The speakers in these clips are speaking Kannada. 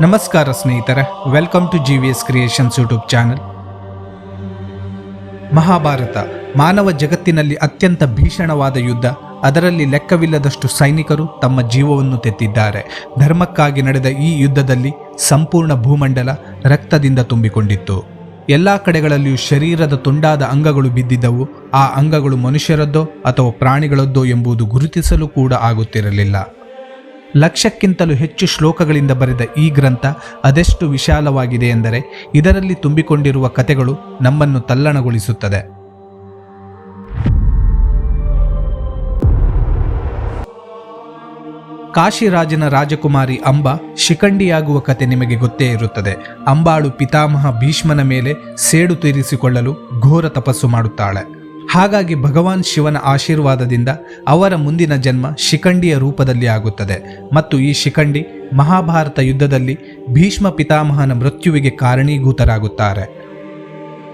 ನಮಸ್ಕಾರ ಸ್ನೇಹಿತರೆ welcome to G V S creations YouTube channel Mahabharata, ಮಾನವ ಜಗತ್ತಿನಲ್ಲಿ ಅತ್ಯಂತ ಭೀಷಣವಾದ ಯುದ್ಧ. ಅದರಲ್ಲಿ ಲೆಕ್ಕವಿಲ್ಲದಷ್ಟು ಸೈನಿಕರು ತಮ್ಮ ಜೀವವನ್ನು ತೆತ್ತಿದ್ದಾರೆ. ಧರ್ಮಕ್ಕಾಗಿ ನಡೆದ ಈ ಯುದ್ಧದಲ್ಲಿ ಸಂಪೂರ್ಣ ಭೂಮಂಡಲ ರಕ್ತದಿಂದ ತುಂಬಿಕೊಂಡಿತ್ತು. ಎಲ್ಲ ಕಡೆಗಳಲ್ಲಿಯೂ ಶರೀರದ ತುಂಡಾದ ಅಂಗಗಳು ಬಿದ್ದಿದ್ದವು. ಆ ಅಂಗಗಳು ಮನುಷ್ಯರದ್ದೋ ಅಥವಾ ಪ್ರಾಣಿಗಳದ್ದೋ ಎಂಬುದು ಗುರುತಿಸಲು ಕೂಡ ಆಗುತ್ತಿರಲಿಲ್ಲ. ಲಕ್ಷಕ್ಕಿಂತಲೂ ಹೆಚ್ಚು ಶ್ಲೋಕಗಳಿಂದ ಬರೆದ ಈ ಗ್ರಂಥ ಅದೆಷ್ಟು ವಿಶಾಲವಾಗಿದೆ ಎಂದರೆ ಇದರಲ್ಲಿ ತುಂಬಿಕೊಂಡಿರುವ ಕಥೆಗಳು ನಮ್ಮನ್ನು ತಲ್ಲಣಗೊಳಿಸುತ್ತದೆ. ಕಾಶಿರಾಜನ ರಾಜಕುಮಾರಿ ಅಂಬಾ ಶಿಖಂಡಿಯಾಗುವ ಕತೆ ನಿಮಗೆ ಗೊತ್ತೇ ಇರುತ್ತದೆ. ಅಂಬಾಳು ಪಿತಾಮಹ ಭೀಷ್ಮನ ಮೇಲೆ ಸೇಡು ತೀರಿಸಿಕೊಳ್ಳಲು ಘೋರ ತಪಸ್ಸು ಮಾಡುತ್ತಾಳೆ. ಹಾಗಾಗಿ ಭಗವಾನ್ ಶಿವನ ಆಶೀರ್ವಾದದಿಂದ ಅವರ ಮುಂದಿನ ಜನ್ಮ ಶಿಖಂಡಿಯ ರೂಪದಲ್ಲಿ ಆಗುತ್ತದೆ. ಮತ್ತು ಈ ಶಿಖಂಡಿ ಮಹಾಭಾರತ ಯುದ್ಧದಲ್ಲಿ ಭೀಷ್ಮ ಪಿತಾಮಹನ ಮೃತ್ಯುವಿಗೆ ಕಾರಣೀಭೂತರಾಗುತ್ತಾರೆ.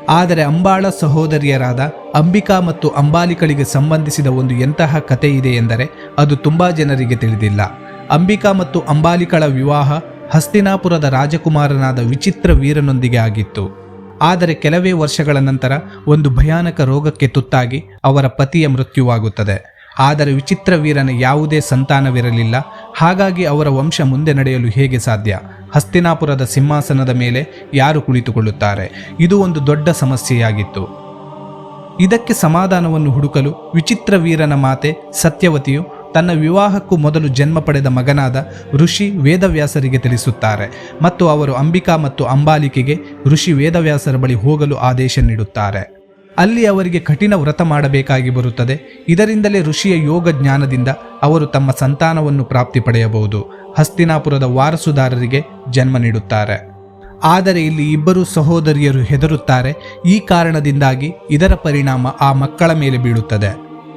ಆದರೆ ಅಂಬಾಳ ಸಹೋದರಿಯರಾದ ಅಂಬಿಕಾ ಮತ್ತು ಅಂಬಾಲಿಕಳಿಗೆ ಸಂಬಂಧಿಸಿದ ಒಂದು ಎಂತಹ ಕತೆ ಇದೆ ಎಂದರೆ ಅದು ತುಂಬಾ ಜನರಿಗೆ ತಿಳಿದಿಲ್ಲ. ಅಂಬಿಕಾ ಮತ್ತು ಅಂಬಾಲಿಕಳ ವಿವಾಹ ಹಸ್ತಿನಾಪುರದ ರಾಜಕುಮಾರನಾದ ವಿಚಿತ್ರ ವೀರನೊಂದಿಗೆ ಆಗಿತ್ತು. ಆದರೆ ಕೆಲವೇ ವರ್ಷಗಳ ನಂತರ ಒಂದು ಭಯಾನಕ ರೋಗಕ್ಕೆ ತುತ್ತಾಗಿ ಅವರ ಪತಿಯ ಮೃತ್ಯುವಾಗುತ್ತದೆ. ಆದರೆ ವಿಚಿತ್ರ ವೀರನ ಯಾವುದೇ ಸಂತಾನವಿರಲಿಲ್ಲ. ಹಾಗಾಗಿ ಅವರ ವಂಶ ಮುಂದೆ ನಡೆಯಲು ಹೇಗೆ ಸಾಧ್ಯ? ಹಸ್ತಿನಾಪುರದ ಸಿಂಹಾಸನದ ಮೇಲೆ ಯಾರು ಕುಳಿತುಕೊಳ್ಳುತ್ತಾರೆ? ಇದು ಒಂದು ದೊಡ್ಡ ಸಮಸ್ಯೆಯಾಗಿತ್ತು. ಇದಕ್ಕೆ ಸಮಾಧಾನವನ್ನು ಹುಡುಕಲು ವಿಚಿತ್ರ ವೀರನ ಮಾತೆ ಸತ್ಯವತಿಯು ತನ್ನ ವಿವಾಹಕ್ಕೂ ಮೊದಲು ಜನ್ಮ ಪಡೆದ ಮಗನಾದ ಋಷಿ ವೇದವ್ಯಾಸರಿಗೆ ತಿಳಿಸುತ್ತಾರೆ ಮತ್ತು ಅವರು ಅಂಬಿಕಾ ಮತ್ತು ಅಂಬಾಲಿಕೆಗೆ ಋಷಿ ವೇದವ್ಯಾಸರ ಬಳಿ ಹೋಗಲು ಆದೇಶ ನೀಡುತ್ತಾರೆ. ಅಲ್ಲಿ ಅವರಿಗೆ ಕಠಿಣ ವ್ರತ ಮಾಡಬೇಕಾಗಿ ಬರುತ್ತದೆ. ಇದರಿಂದಲೇ ಋಷಿಯ ಯೋಗ ಜ್ಞಾನದಿಂದ ಅವರು ತಮ್ಮ ಸಂತಾನವನ್ನು ಪ್ರಾಪ್ತಿ ಪಡೆಯಬಹುದು. ಹಸ್ತಿನಾಪುರದ ವಾರಸುದಾರರಿಗೆ ಜನ್ಮ ನೀಡುತ್ತಾರೆ. ಆದರೆ ಇಲ್ಲಿ ಇಬ್ಬರು ಸಹೋದರಿಯರು ಹೆದರುತ್ತಾರೆ. ಈ ಕಾರಣದಿಂದಾಗಿ ಇದರ ಪರಿಣಾಮ ಆ ಮಕ್ಕಳ ಮೇಲೆ ಬೀಳುತ್ತದೆ.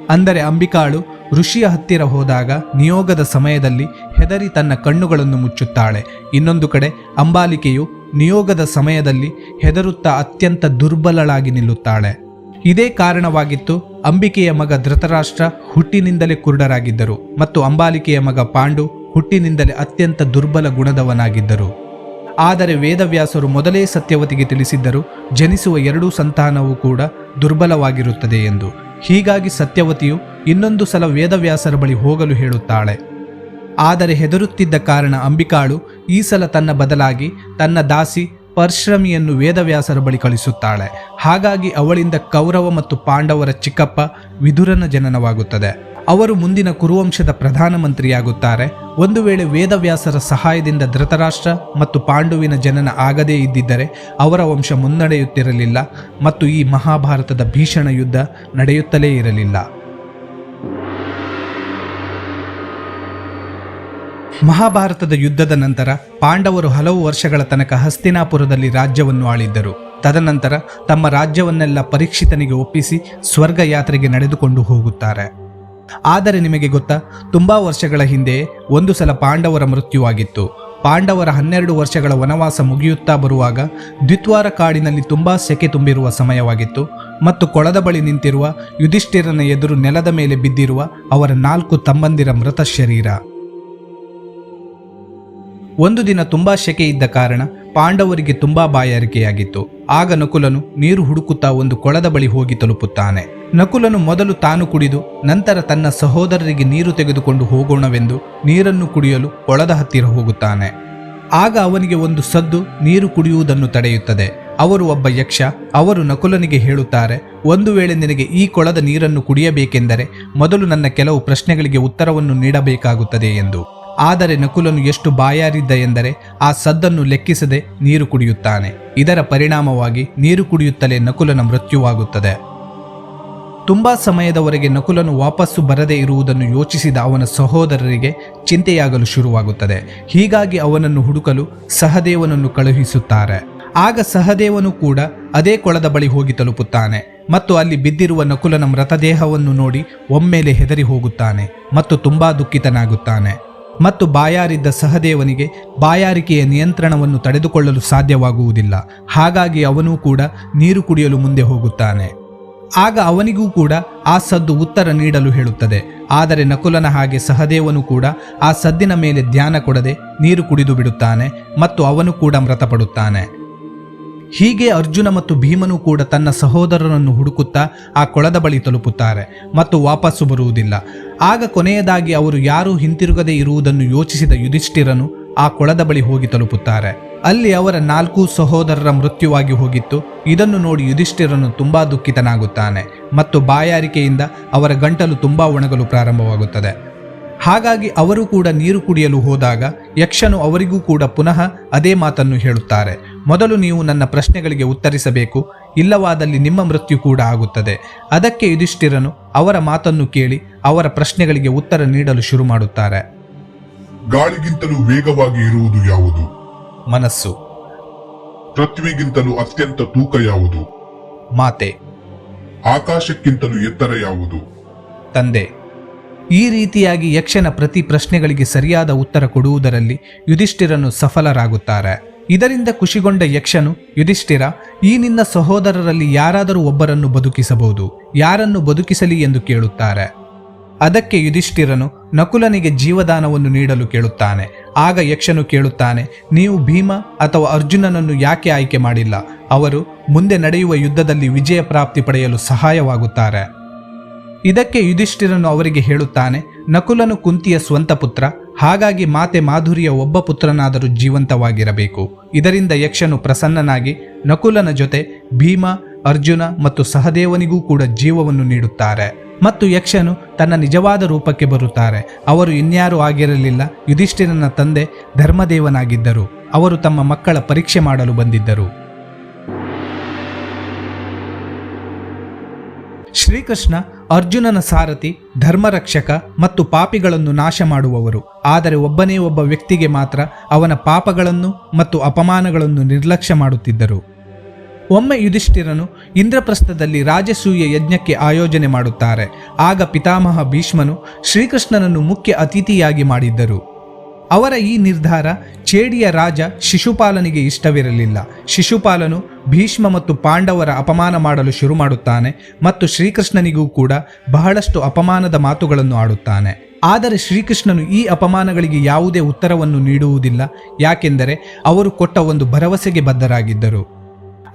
ಅಂದರೆ ಅಂಬಿಕಾಳು ಋಷಿಯ ಹತ್ತಿರ ಹೋದಾಗ ನಿಯೋಗದ ಸಮಯದಲ್ಲಿ ಹೆದರಿ ತನ್ನ ಕಣ್ಣುಗಳನ್ನು ಮುಚ್ಚುತ್ತಾಳೆ. ಇನ್ನೊಂದು ಕಡೆ ಅಂಬಾಲಿಕೆಯು ನಿಯೋಗದ ಸಮಯದಲ್ಲಿ ಹೆದರುತ್ತಾ ಅತ್ಯಂತ ದುರ್ಬಲಳಾಗಿ ನಿಲ್ಲುತ್ತಾಳೆ. ಇದೇ ಕಾರಣವಾಗಿತ್ತು ಅಂಬಿಕೆಯ ಮಗ ಧೃತರಾಷ್ಟ್ರ ಹುಟ್ಟಿನಿಂದಲೇ ಕುರುಡರಾಗಿದ್ದರು ಮತ್ತು ಅಂಬಾಲಿಕೆಯ ಮಗ ಪಾಂಡು ಹುಟ್ಟಿನಿಂದಲೇ ಅತ್ಯಂತ ದುರ್ಬಲ ಗುಣದವನಾಗಿದ್ದರು. ಆದರೆ ವೇದವ್ಯಾಸರು ಮೊದಲೇ ಸತ್ಯವತಿಗೆ ತಿಳಿಸಿದ್ದರು, ಜನಿಸುವ ಎರಡೂ ಸಂತಾನವೂ ಕೂಡ ದುರ್ಬಲವಾಗಿರುತ್ತದೆ ಎಂದು. ಹೀಗಾಗಿ ಸತ್ಯವತಿಯು ಇನ್ನೊಂದು ಸಲ ವೇದವ್ಯಾಸರ ಬಳಿ ಹೋಗಲು ಹೇಳುತ್ತಾಳೆ. ಆದರೆ ಹೆದರುತ್ತಿದ್ದ ಕಾರಣ ಅಂಬಿಕಾಳು ಈ ಸಲ ತನ್ನ ಬದಲಾಗಿ ತನ್ನ ದಾಸಿ ಪರ್ಶ್ರಮಿಯನ್ನು ವೇದವ್ಯಾಸರ ಬಳಿ ಕಳಿಸುತ್ತಾಳೆ. ಹಾಗಾಗಿ ಅವಳಿಂದ ಕೌರವ ಮತ್ತು ಪಾಂಡವರ ಚಿಕ್ಕಪ್ಪ ವಿದುರನ ಜನನವಾಗುತ್ತದೆ. ಅವರು ಮುಂದಿನ ಕುರುವಂಶದ ಪ್ರಧಾನಮಂತ್ರಿಯಾಗುತ್ತಾರೆ. ಒಂದು ವೇಳೆ ವೇದವ್ಯಾಸರ ಸಹಾಯದಿಂದ ಧೃತರಾಷ್ಟ್ರ ಮತ್ತು ಪಾಂಡುವಿನ ಜನನ ಆಗದೇ ಇದ್ದಿದ್ದರೆ ಅವರ ವಂಶ ಮುನ್ನಡೆಯುತ್ತಿರಲಿಲ್ಲ ಮತ್ತು ಈ ಮಹಾಭಾರತದ ಭೀಷಣ ಯುದ್ಧ ನಡೆಯುತ್ತಲೇ ಇರಲಿಲ್ಲ. ಮಹಾಭಾರತದ ಯುದ್ಧದ ನಂತರ ಪಾಂಡವರು ಹಲವು ವರ್ಷಗಳ ತನಕ ಹಸ್ತಿನಾಪುರದಲ್ಲಿ ರಾಜ್ಯವನ್ನು ಆಳಿದ್ದರು. ತದನಂತರ ತಮ್ಮ ರಾಜ್ಯವನ್ನೆಲ್ಲ ಪರೀಕ್ಷಿತನಿಗೆ ಒಪ್ಪಿಸಿ ಸ್ವರ್ಗ ಯಾತ್ರೆಗೆ ನಡೆದುಕೊಂಡು ಹೋಗುತ್ತಾರೆ. ಆದರೆ ನಿಮಗೆ ಗೊತ್ತಾ, ತುಂಬಾ ವರ್ಷಗಳ ಹಿಂದೆ ಒಂದು ಸಲ ಪಾಂಡವರ ಮೃತ್ಯುವಾಗಿತ್ತು. ಪಾಂಡವರ ಹನ್ನೆರಡು ವರ್ಷಗಳ ವನವಾಸ ಮುಗಿಯುತ್ತಾ ಬರುವಾಗ ದ್ವಿತ್ವಾರ ಕಾಡಿನಲ್ಲಿ ತುಂಬಾ ಸೆಕೆ ತುಂಬಿರುವ ಸಮಯವಾಗಿತ್ತು ಮತ್ತು ಕೊಳದ ಬಳಿ ನಿಂತಿರುವ ಯುಧಿಷ್ಠಿರನ ಎದುರು ನೆಲದ ಮೇಲೆ ಬಿದ್ದಿರುವ ಅವರ ನಾಲ್ಕು ತಮ್ಮಂದಿರ ಮೃತ ಶರೀರ. ಒಂದು ದಿನ ತುಂಬಾ ಸೆಕೆ ಇದ್ದ ಕಾರಣ ಪಾಂಡವರಿಗೆ ತುಂಬಾ ಬಾಯಾರಿಕೆಯಾಗಿತ್ತು. ಆಗ ನಕುಲನು ನೀರು ಹುಡುಕುತ್ತಾ ಒಂದು ಕೊಳದ ಬಳಿ ಹೋಗಿ ತಲುಪುತ್ತಾನೆ. ನಕುಲನು ಮೊದಲು ತಾನು ಕುಡಿದು, ನಂತರ ತನ್ನ ಸಹೋದರರಿಗೆ ನೀರು ತೆಗೆದುಕೊಂಡು ಹೋಗೋಣವೆಂದು ನೀರನ್ನು ಕುಡಿಯಲು ಕೊಳದ ಹತ್ತಿರ ಹೋಗುತ್ತಾನೆ. ಆಗ ಅವನಿಗೆ ಒಂದು ಸದ್ದು ನೀರು ಕುಡಿಯುವುದನ್ನು ತಡೆಯುತ್ತದೆ. ಅವರು ಒಬ್ಬ ಯಕ್ಷ, ಅವರು ನಕುಲನಿಗೆ ಹೇಳುತ್ತಾರೆ, ಒಂದು ವೇಳೆ ನಿನಗೆ ಈ ಕೊಳದ ನೀರನ್ನು ಕುಡಿಯಬೇಕೆಂದರೆ ಮೊದಲು ನನ್ನ ಕೆಲವು ಪ್ರಶ್ನೆಗಳಿಗೆ ಉತ್ತರವನ್ನು ನೀಡಬೇಕಾಗುತ್ತದೆ ಎಂದು. ಆದರೆ ನಕುಲನು ಎಷ್ಟು ಬಾಯಾರಿದ್ದ ಎಂದರೆ ಆ ಸದ್ದನ್ನು ಲೆಕ್ಕಿಸದೆ ನೀರು ಕುಡಿಯುತ್ತಾನೆ. ಇದರ ಪರಿಣಾಮವಾಗಿ ನೀರು ಕುಡಿಯುತ್ತಲೇ ನಕುಲನ ಮೃತ್ಯುವಾಗುತ್ತದೆ. ತುಂಬಾ ಸಮಯದವರೆಗೆ ನಕುಲನು ವಾಪಸ್ಸು ಬರದೇ ಇರುವುದನ್ನು ಯೋಚಿಸಿದ ಅವನ ಸಹೋದರರಿಗೆ ಚಿಂತೆಯಾಗಲು ಶುರುವಾಗುತ್ತದೆ. ಹೀಗಾಗಿ ಅವನನ್ನು ಹುಡುಕಲು ಸಹದೇವನನ್ನು ಕಳುಹಿಸುತ್ತಾರೆ. ಆಗ ಸಹದೇವನು ಕೂಡ ಅದೇ ಕೊಳದ ಬಳಿ ಹೋಗಿ ತಲುಪುತ್ತಾನೆ ಮತ್ತು ಅಲ್ಲಿ ಬಿದ್ದಿರುವ ನಕುಲನ ಮೃತದೇಹವನ್ನು ನೋಡಿ ಒಮ್ಮೆಲೆ ಹೆದರಿ ಹೋಗುತ್ತಾನೆ ಮತ್ತು ತುಂಬಾ ದುಃಖಿತನಾಗುತ್ತಾನೆ. ಮತ್ತು ಬಾಯಾರಿದ್ದ ಸಹದೇವನಿಗೆ ಬಾಯಾರಿಕೆಯ ನಿಯಂತ್ರಣವನ್ನು ತಡೆದುಕೊಳ್ಳಲು ಸಾಧ್ಯವಾಗುವುದಿಲ್ಲ. ಹಾಗಾಗಿ ಅವನೂ ಕೂಡ ನೀರು ಕುಡಿಯಲು ಮುಂದೆ ಹೋಗುತ್ತಾನೆ. ಆಗ ಅವನಿಗೂ ಕೂಡ ಆ ಸದ್ದು ಉತ್ತರ ನೀಡಲು ಹೇಳುತ್ತದೆ. ಆದರೆ ನಕುಲನ ಹಾಗೆ ಸಹದೇವನು ಕೂಡ ಆ ಸದ್ದಿನ ಮೇಲೆ ಧ್ಯಾನ ಕೊಡದೆ ನೀರು ಕುಡಿದು ಬಿಡುತ್ತಾನೆ ಮತ್ತು ಅವನು ಕೂಡ ಮೃತಪಡುತ್ತಾನೆ. ಹೀಗೆ ಅರ್ಜುನ ಮತ್ತು ಭೀಮನು ಕೂಡ ತನ್ನ ಸಹೋದರರನ್ನು ಹುಡುಕುತ್ತಾ ಆ ಕೊಳದ ಬಳಿ ತಲುಪುತ್ತಾರೆ ಮತ್ತು ವಾಪಸ್ಸು ಬರುವುದಿಲ್ಲ. ಆಗ ಕೊನೆಯದಾಗಿ ಅವರು ಯಾರೂ ಹಿಂತಿರುಗದೆ ಇರುವುದನ್ನು ಯೋಚಿಸಿದ ಯುಧಿಷ್ಠಿರನು ಆ ಕೊಳದ ಬಳಿ ಹೋಗಿ ತಲುಪುತ್ತಾರೆ. ಅಲ್ಲಿ ಅವರ ನಾಲ್ಕು ಸಹೋದರರ ಮೃತ್ಯುವಾಗಿ ಹೋಗಿತ್ತು. ಇದನ್ನು ನೋಡಿ ಯುಧಿಷ್ಠಿರನು ತುಂಬಾ ದುಃಖಿತನಾಗುತ್ತಾನೆ ಮತ್ತು ಬಾಯಾರಿಕೆಯಿಂದ ಅವರ ಗಂಟಲು ತುಂಬಾ ಒಣಗಲು ಪ್ರಾರಂಭವಾಗುತ್ತದೆ. ಹಾಗಾಗಿ ಅವರು ಕೂಡ ನೀರು ಕುಡಿಯಲು ಹೋದಾಗ ಯಕ್ಷನು ಅವರಿಗೂ ಕೂಡ ಪುನಃ ಅದೇ ಮಾತನ್ನು ಹೇಳುತ್ತಾರೆ. ಮೊದಲು ನೀವು ನನ್ನ ಪ್ರಶ್ನೆಗಳಿಗೆ ಉತ್ತರಿಸಬೇಕು. ಇಲ್ಲವಾದಲ್ಲಿ ನಿಮ್ಮ ಮೃತ್ಯು ಕೂಡ ಆಗುತ್ತದೆ. ಅದಕ್ಕೆ ಯುಧಿಷ್ಠಿರನು ಅವರ ಮಾತನ್ನು ಕೇಳಿ ಅವರ ಪ್ರಶ್ನೆಗಳಿಗೆ ಉತ್ತರ ನೀಡಲು ಶುರು ಮಾಡುತ್ತಾರೆ. ಗಾಳಿಗಿಂತಲೂ ವೇಗವಾಗಿ ಇರುವುದು ಯಾವುದು? ಮನಸ್ಸು. ಪೃಥ್ವಿಗಿಂತಲೂ ಅತ್ಯಂತ ತೂಕ ಯಾವುದು? ಮಾತೆ. ಆಕಾಶಕ್ಕಿಂತಲೂ ಎತ್ತರ ಯಾವುದು? ತಂದೆ. ಈ ರೀತಿಯಾಗಿ ಯಕ್ಷನ ಪ್ರತಿ ಪ್ರಶ್ನೆಗಳಿಗೆ ಸರಿಯಾದ ಉತ್ತರ ಕೊಡುವುದರಲ್ಲಿ ಯುಧಿಷ್ಠಿರನು ಸಫಲರಾಗುತ್ತಾರೆ. ಇದರಿಂದ ಖುಷಿಗೊಂಡ ಯಕ್ಷನು, ಯುಧಿಷ್ಠಿರ, ಈ ನಿನ್ನ ಸಹೋದರರಲ್ಲಿ ಯಾರಾದರೂ ಒಬ್ಬರನ್ನು ಬದುಕಿಸಬಹುದು. ಯಾರನ್ನು ಬದುಕಿಸಲಿ ಎಂದು ಕೇಳುತ್ತಾರೆ. ಅದಕ್ಕೆ ಯುಧಿಷ್ಠಿರನು ನಕುಲನಿಗೆ ಜೀವದಾನವನ್ನು ನೀಡಲು ಕೇಳುತ್ತಾನೆ. ಆಗ ಯಕ್ಷನು ಕೇಳುತ್ತಾನೆ, ನೀವು ಭೀಮ ಅಥವಾ ಅರ್ಜುನನನ್ನು ಯಾಕೆ ಆಯ್ಕೆ ಮಾಡಿಲ್ಲ? ಅವರು ಮುಂದೆ ನಡೆಯುವ ಯುದ್ಧದಲ್ಲಿ ವಿಜಯ ಪ್ರಾಪ್ತಿ ಪಡೆಯಲು ಸಹಾಯವಾಗುತ್ತಾರೆ. ಇದಕ್ಕೆ ಯುಧಿಷ್ಠಿರನು ಅವರಿಗೆ ಹೇಳುತ್ತಾನೆ, ನಕುಲನು ಕುಂತಿಯ ಸ್ವಂತ ಪುತ್ರ ಹಾಗಾಗಿ ಮಾತೆ ಮಾಧುರಿಯ ಒಬ್ಬ ಪುತ್ರನಾದರೂ ಜೀವಂತವಾಗಿರಬೇಕು. ಇದರಿಂದ ಯಕ್ಷನು ಪ್ರಸನ್ನನಾಗಿ ನಕುಲನ ಜೊತೆ ಭೀಮ, ಅರ್ಜುನ ಮತ್ತು ಸಹದೇವನಿಗೂ ಕೂಡ ಜೀವವನ್ನು ನೀಡುತ್ತಾರೆ. ಮತ್ತು ಯಕ್ಷನು ತನ್ನ ನಿಜವಾದ ರೂಪಕ್ಕೆ ಬರುತ್ತಾರೆ. ಅವರು ಇನ್ಯಾರೂ ಆಗಿರಲಿಲ್ಲ. ಯುಧಿಷ್ಠಿರನ ತಂದೆ ಧರ್ಮದೇವನಾಗಿದ್ದರು. ಅವರು ತಮ್ಮ ಮಕ್ಕಳ ಪರೀಕ್ಷೆ ಮಾಡಲು ಬಂದಿದ್ದರು. ಶ್ರೀಕೃಷ್ಣ ಅರ್ಜುನನ ಸಾರಥಿ, ಧರ್ಮರಕ್ಷಕ ಮತ್ತು ಪಾಪಿಗಳನ್ನು ನಾಶ ಮಾಡುವವರು. ಆದರೆ ಒಬ್ಬನೇ ಒಬ್ಬ ವ್ಯಕ್ತಿಗೆ ಮಾತ್ರ ಅವನ ಪಾಪಗಳನ್ನು ಮತ್ತು ಅಪಮಾನಗಳನ್ನು ನಿರ್ಲಕ್ಷ್ಯ ಮಾಡುತ್ತಿದ್ದರು. ಒಮ್ಮೆ ಯುಧಿಷ್ಠಿರನು ಇಂದ್ರಪ್ರಸ್ಥದಲ್ಲಿ ರಾಜಸೂಯ ಯಜ್ಞಕ್ಕೆ ಆಯೋಜನೆ ಮಾಡುತ್ತಾರೆ. ಆಗ ಪಿತಾಮಹ ಭೀಷ್ಮನು ಶ್ರೀಕೃಷ್ಣನನ್ನು ಮುಖ್ಯ ಅತಿಥಿಯಾಗಿ ಮಾಡಿದ್ದರು. ಅವರ ಈ ನಿರ್ಧಾರ, ಚೇಡಿಯ ರಾಜ ಶಿಶುಪಾಲನಿಗೆ ಇಷ್ಟವಿರಲಿಲ್ಲ. ಶಿಶುಪಾಲನು ಭೀಷ್ಮ ಮತ್ತು ಪಾಂಡವರ ಅಪಮಾನ ಮಾಡಲು ಶುರು ಮಾಡುತ್ತಾನೆ ಮತ್ತು ಶ್ರೀಕೃಷ್ಣನಿಗೂ ಕೂಡ ಬಹಳಷ್ಟು ಅಪಮಾನದ ಮಾತುಗಳನ್ನು ಆಡುತ್ತಾನೆ. ಆದರೆ ಶ್ರೀಕೃಷ್ಣನು ಈ ಅಪಮಾನಗಳಿಗೆ ಯಾವುದೇ ಉತ್ತರವನ್ನು ನೀಡುವುದಿಲ್ಲ, ಯಾಕೆಂದರೆ ಅವರು ಕೊಟ್ಟ ಒಂದು ಭರವಸೆಗೆ ಬದ್ಧರಾಗಿದ್ದರು.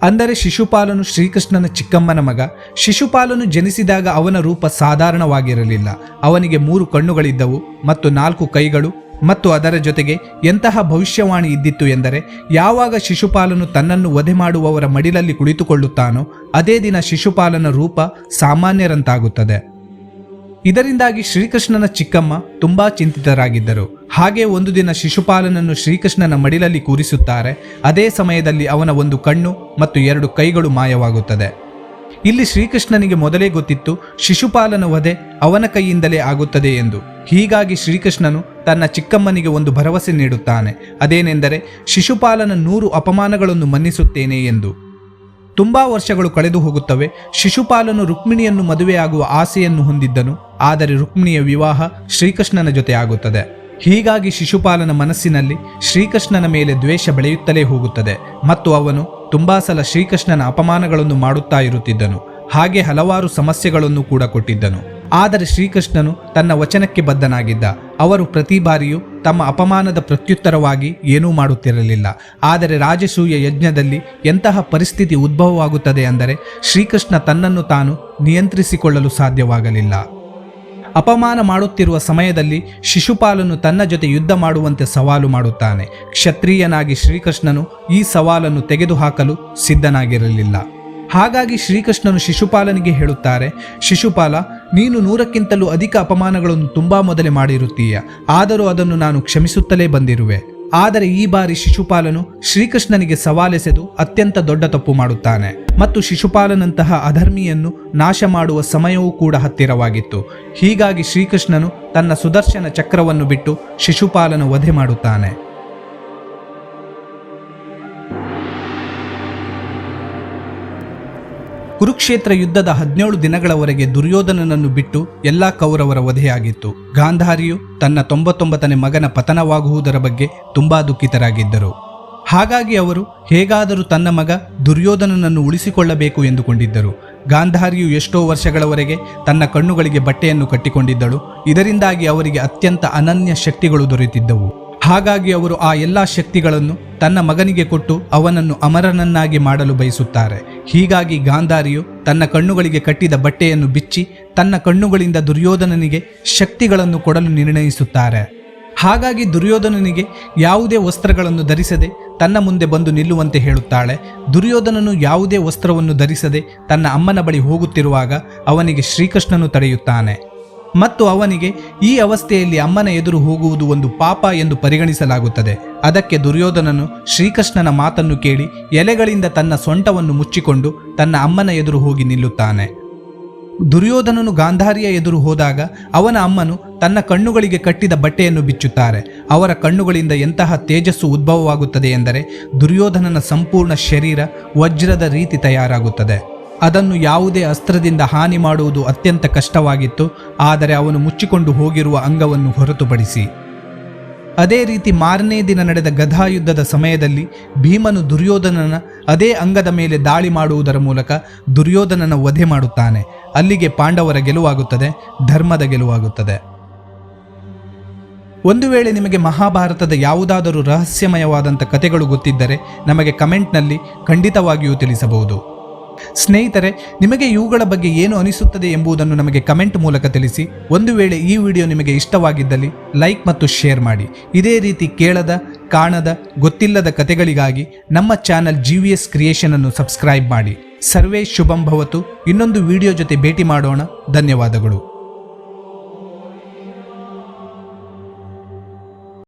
ಅಂದರೆ ಶಿಶುಪಾಲನು ಶ್ರೀಕೃಷ್ಣನ ಚಿಕ್ಕಮ್ಮನ ಮಗ, ಶಿಶುಪಾಲನು ಜನಿಸಿದಾಗ ಅವನ ರೂಪ ಸಾಧಾರಣವಾಗಿರಲಿಲ್ಲ. ಅವನಿಗೆ ಮೂರು ಕಣ್ಣುಗಳಿದ್ದವು ಮತ್ತು ನಾಲ್ಕು ಕೈಗಳು ಮತ್ತು ಅದರ ಜೊತೆಗೆ ಎಂತಹ ಭವಿಷ್ಯವಾಣಿ ಇದ್ದಿತ್ತು ಎಂದರೆ ಯಾವಾಗ ಶಿಶುಪಾಲನು ತನ್ನನ್ನು ವಧೆ ಮಾಡುವವರ ಮಡಿಲಲ್ಲಿ ಕುಳಿತುಕೊಳ್ಳುತ್ತಾನೋ ಅದೇ ದಿನ ಶಿಶುಪಾಲನ ರೂಪ ಸಾಮಾನ್ಯರಂತಾಗುತ್ತದೆ. ಇದರಿಂದಾಗಿ ಶ್ರೀಕೃಷ್ಣನ ಚಿಕ್ಕಮ್ಮ ತುಂಬಾ ಚಿಂತಿತರಾಗಿದ್ದರು. ಹಾಗೆ ಒಂದು ದಿನ ಶಿಶುಪಾಲನನ್ನು ಶ್ರೀಕೃಷ್ಣನ ಮಡಿಲಲ್ಲಿ ಕೂರಿಸುತ್ತಾರೆ. ಅದೇ ಸಮಯದಲ್ಲಿ ಅವನ ಒಂದು ಕಣ್ಣು ಮತ್ತು ಎರಡು ಕೈಗಳು ಮಾಯವಾಗುತ್ತದೆ. ಇಲ್ಲಿ ಶ್ರೀಕೃಷ್ಣನಿಗೆ ಮೊದಲೇ ಗೊತ್ತಿತ್ತು, ಶಿಶುಪಾಲನ ವಧೆ ಅವನ ಕೈಯಿಂದಲೇ ಆಗುತ್ತದೆ ಎಂದು. ಹೀಗಾಗಿ ಶ್ರೀಕೃಷ್ಣನು ತನ್ನ ಚಿಕ್ಕಮ್ಮನಿಗೆ ಒಂದು ಭರವಸೆ ನೀಡುತ್ತಾನೆ. ಅದೇನೆಂದರೆ, ಶಿಶುಪಾಲನ ನೂರು ಅಪಮಾನಗಳನ್ನು ಮನ್ನಿಸುತ್ತೇನೆ ಎಂದು. ತುಂಬಾ ವರ್ಷಗಳು ಕಳೆದು ಹೋಗುತ್ತವೆ, ಶಿಶುಪಾಲನು ರುಕ್ಮಿಣಿಯನ್ನು ಮದುವೆಯಾಗುವ ಆಸೆಯನ್ನು ಹೊಂದಿದ್ದನು, ಆದರೆ ರುಕ್ಮಿಣಿಯ ವಿವಾಹ ಶ್ರೀಕೃಷ್ಣನ ಜೊತೆ ಆಗುತ್ತದೆ. ಹೀಗಾಗಿ ಶಿಶುಪಾಲನ ಮನಸ್ಸಿನಲ್ಲಿ ಶ್ರೀಕೃಷ್ಣನ ಮೇಲೆ ದ್ವೇಷ ಬೆಳೆಯುತ್ತಲೇ ಹೋಗುತ್ತದೆ, ಮತ್ತು ಅವನು ತುಂಬಾ ಸಲ ಶ್ರೀಕೃಷ್ಣನ ಅಪಮಾನಗಳನ್ನು ಮಾಡುತ್ತಾ ಇರುತ್ತಿದ್ದನು, ಹಾಗೆ ಹಲವಾರು ಸಮಸ್ಯೆಗಳನ್ನು ಕೂಡ ಕೊಟ್ಟಿದ್ದನು. ಆದರೆ ಶ್ರೀಕೃಷ್ಣನು ತನ್ನ ವಚನಕ್ಕೆ ಬದ್ಧನಾಗಿದ್ದ. ಅವರು ಪ್ರತಿ ಬಾರಿಯೂ ತಮ್ಮ ಅಪಮಾನದ ಪ್ರತ್ಯುತ್ತರವಾಗಿ ಏನೂ ಮಾಡುತ್ತಿರಲಿಲ್ಲ. ಆದರೆ ರಾಜಸೂಯ ಯಜ್ಞದಲ್ಲಿ ಎಂತಹ ಪರಿಸ್ಥಿತಿ ಉದ್ಭವವಾಗುತ್ತದೆ ಅಂದರೆ ಶ್ರೀಕೃಷ್ಣ ತನ್ನನ್ನು ತಾನು ನಿಯಂತ್ರಿಸಿಕೊಳ್ಳಲು ಸಾಧ್ಯವಾಗಲಿಲ್ಲ. ಅಪಮಾನ ಮಾಡುತ್ತಿರುವ ಸಮಯದಲ್ಲಿ ಶಿಶುಪಾಲನು ತನ್ನ ಜೊತೆ ಯುದ್ಧ ಮಾಡುವಂತೆ ಸವಾಲು ಮಾಡುತ್ತಾನೆ. ಕ್ಷತ್ರಿಯನಾಗಿ ಶ್ರೀಕೃಷ್ಣನು ಈ ಸವಾಲನ್ನು ತೆಗೆದುಹಾಕಲು ಸಿದ್ಧನಾಗಿರಲಿಲ್ಲ. ಹಾಗಾಗಿ ಶ್ರೀಕೃಷ್ಣನು ಶಿಶುಪಾಲನಿಗೆ ಹೇಳುತ್ತಾರೆ, ಶಿಶುಪಾಲ, ನೀನು ನೂರಕ್ಕಿಂತಲೂ ಅಧಿಕ ಅಪಮಾನಗಳನ್ನು ತುಂಬಾ ಮೊದಲೇ ಮಾಡಿರುತ್ತೀಯ. ಆದರೂ ಅದನ್ನು ನಾನು ಕ್ಷಮಿಸುತ್ತಲೇ ಬಂದಿರುವೆ. ಆದರೆ ಈ ಬಾರಿ ಶಿಶುಪಾಲನು ಶ್ರೀಕೃಷ್ಣನಿಗೆ ಸವಾಲೆಸೆದು ಅತ್ಯಂತ ದೊಡ್ಡ ತಪ್ಪು ಮಾಡುತ್ತಾನೆ. ಮತ್ತು ಶಿಶುಪಾಲನಂತಹ ಅಧರ್ಮಿಯನ್ನು ನಾಶ ಮಾಡುವ ಸಮಯವೂ ಕೂಡ ಹತ್ತಿರವಾಗಿತ್ತು. ಹೀಗಾಗಿ ಶ್ರೀಕೃಷ್ಣನು ತನ್ನ ಸುದರ್ಶನ ಚಕ್ರವನ್ನು ಬಿಟ್ಟು ಶಿಶುಪಾಲನ ವಧೆ ಮಾಡುತ್ತಾನೆ. ಕುರುಕ್ಷೇತ್ರ ಯುದ್ಧದ ಹದಿನೇಳು ದಿನಗಳವರೆಗೆ ದುರ್ಯೋಧನನನ್ನು ಬಿಟ್ಟು ಎಲ್ಲಾ ಕೌರವರ ವಧೆಯಾಗಿತ್ತು. ಗಾಂಧಾರಿಯು ತನ್ನ ತೊಂಬತ್ತೊಂಬತ್ತನೇ ಮಗನ ಪತನವಾಗುವುದರ ಬಗ್ಗೆ ತುಂಬಾ ದುಃಖಿತರಾಗಿದ್ದರು. ಹಾಗಾಗಿ ಅವರು ಹೇಗಾದರೂ ತನ್ನ ಮಗ ದುರ್ಯೋಧನನನ್ನು ಉಳಿಸಿಕೊಳ್ಳಬೇಕು ಎಂದುಕೊಂಡಿದ್ದರು. ಗಾಂಧಾರಿಯು ಎಷ್ಟೋ ವರ್ಷಗಳವರೆಗೆ ತನ್ನ ಕಣ್ಣುಗಳಿಗೆ ಬಟ್ಟೆಯನ್ನು ಕಟ್ಟಿಕೊಂಡಿದ್ದಳು. ಇದರಿಂದಾಗಿ ಅವರಿಗೆ ಅತ್ಯಂತ ಅನನ್ಯ ಶಕ್ತಿಗಳು ದೊರೆತಿದ್ದವು. ಹಾಗಾಗಿ ಅವರು ಆ ಎಲ್ಲ ಶಕ್ತಿಗಳನ್ನು ತನ್ನ ಮಗನಿಗೆ ಕೊಟ್ಟು ಅವನನ್ನು ಅಮರನನ್ನಾಗಿ ಮಾಡಲು ಬಯಸುತ್ತಾರೆ. ಹೀಗಾಗಿ ಗಾಂಧಾರಿಯು ತನ್ನ ಕಣ್ಣುಗಳಿಗೆ ಕಟ್ಟಿದ ಬಟ್ಟೆಯನ್ನು ಬಿಚ್ಚಿ ತನ್ನ ಕಣ್ಣುಗಳಿಂದ ದುರ್ಯೋಧನನಿಗೆ ಶಕ್ತಿಗಳನ್ನು ಕೊಡಲು ನಿರ್ಣಯಿಸುತ್ತಾರೆ. ಹಾಗಾಗಿ ದುರ್ಯೋಧನನಿಗೆ ಯಾವುದೇ ವಸ್ತ್ರಗಳನ್ನು ಧರಿಸದೆ ತನ್ನ ಮುಂದೆ ಬಂದು ನಿಲ್ಲುವಂತೆ ಹೇಳುತ್ತಾಳೆ. ದುರ್ಯೋಧನನು ಯಾವುದೇ ವಸ್ತ್ರವನ್ನು ಧರಿಸದೆ ತನ್ನ ಅಮ್ಮನ ಬಳಿ ಹೋಗುತ್ತಿರುವಾಗ ಅವನಿಗೆ ಶ್ರೀಕೃಷ್ಣನು ತಡೆಯುತ್ತಾನೆ. ಮತ್ತು ಅವನಿಗೆ ಈ ಅವಸ್ಥೆಯಲ್ಲಿ ಅಮ್ಮನ ಎದುರು ಹೋಗುವುದು ಒಂದು ಪಾಪ ಎಂದು ಪರಿಗಣಿಸಲಾಗುತ್ತದೆ. ಅದಕ್ಕೆ ದುರ್ಯೋಧನನು ಶ್ರೀಕೃಷ್ಣನ ಮಾತನ್ನು ಕೇಳಿ ಎಲೆಗಳಿಂದ ತನ್ನ ಸೊಂಟವನ್ನು ಮುಚ್ಚಿಕೊಂಡು ತನ್ನ ಅಮ್ಮನ ಎದುರು ಹೋಗಿ ನಿಲ್ಲುತ್ತಾನೆ. ದುರ್ಯೋಧನನು ಗಾಂಧಾರಿಯ ಎದುರು ಹೋದಾಗ ಅವನ ಅಮ್ಮನು ತನ್ನ ಕಣ್ಣುಗಳಿಗೆ ಕಟ್ಟಿದ ಬಟ್ಟೆಯನ್ನು ಬಿಚ್ಚುತ್ತಾರೆ. ಅವರ ಕಣ್ಣುಗಳಿಂದ ಎಂತಹ ತೇಜಸ್ಸು ಉದ್ಭವವಾಗುತ್ತದೆ ಎಂದರೆ ದುರ್ಯೋಧನನ ಸಂಪೂರ್ಣ ಶರೀರ ವಜ್ರದ ರೀತಿ ತಯಾರಾಗುತ್ತದೆ. ಅದನ್ನು ಯಾವುದೇ ಅಸ್ತ್ರದಿಂದ ಹಾನಿ ಮಾಡುವುದು ಅತ್ಯಂತ ಕಷ್ಟವಾಗಿತ್ತು, ಆದರೆ ಅವನು ಮುಚ್ಚಿಕೊಂಡು ಹೋಗಿರುವ ಅಂಗವನ್ನು ಹೊರತುಪಡಿಸಿ. ಅದೇ ರೀತಿ ಮಾರನೇ ದಿನ ನಡೆದ ಗದಾಯುದ್ಧದ ಸಮಯದಲ್ಲಿ ಭೀಮನು ದುರ್ಯೋಧನನ ಅದೇ ಅಂಗದ ಮೇಲೆ ದಾಳಿ ಮಾಡುವುದರ ಮೂಲಕ ದುರ್ಯೋಧನನ ವಧೆ ಮಾಡುತ್ತಾನೆ. ಅಲ್ಲಿಗೆ ಪಾಂಡವರ ಗೆಲುವಾಗುತ್ತದೆ, ಧರ್ಮದ ಗೆಲುವಾಗುತ್ತದೆ. ಒಂದು ವೇಳೆ ನಿಮಗೆ ಮಹಾಭಾರತದ ಯಾವುದಾದರೂ ರಹಸ್ಯಮಯವಾದಂಥ ಕಥೆಗಳು ಗೊತ್ತಿದ್ದರೆ ನಮಗೆ ಕಮೆಂಟ್ನಲ್ಲಿ ಖಂಡಿತವಾಗಿಯೂ ತಿಳಿಸಬಹುದು. ಸ್ನೇಹಿತರೆ, ನಿಮಗೆ ಇವುಗಳ ಬಗ್ಗೆ ಏನು ಅನಿಸುತ್ತದೆ ಎಂಬುದನ್ನು ನಮಗೆ ಕಮೆಂಟ್ ಮೂಲಕ ತಿಳಿಸಿ. ಒಂದು ವೇಳೆ ಈ ವಿಡಿಯೋ ನಿಮಗೆ ಇಷ್ಟವಾಗಿದ್ದಲ್ಲಿ ಲೈಕ್ ಮತ್ತು ಶೇರ್ ಮಾಡಿ. ಇದೇ ರೀತಿ ಕೇಳದ, ಕಾಣದ, ಗೊತ್ತಿಲ್ಲದ ಕತೆಗಳಿಗಾಗಿ ನಮ್ಮ channel G V S creation ಅನ್ನು ಸಬ್ಸ್ಕ್ರೈಬ್ ಮಾಡಿ. ಸರ್ವೇ ಶುಭಂ ಭವತು. ಇನ್ನೊಂದು ವಿಡಿಯೋ ಜೊತೆ ಭೇಟಿ ಮಾಡೋಣ. ಧನ್ಯವಾದಗಳು.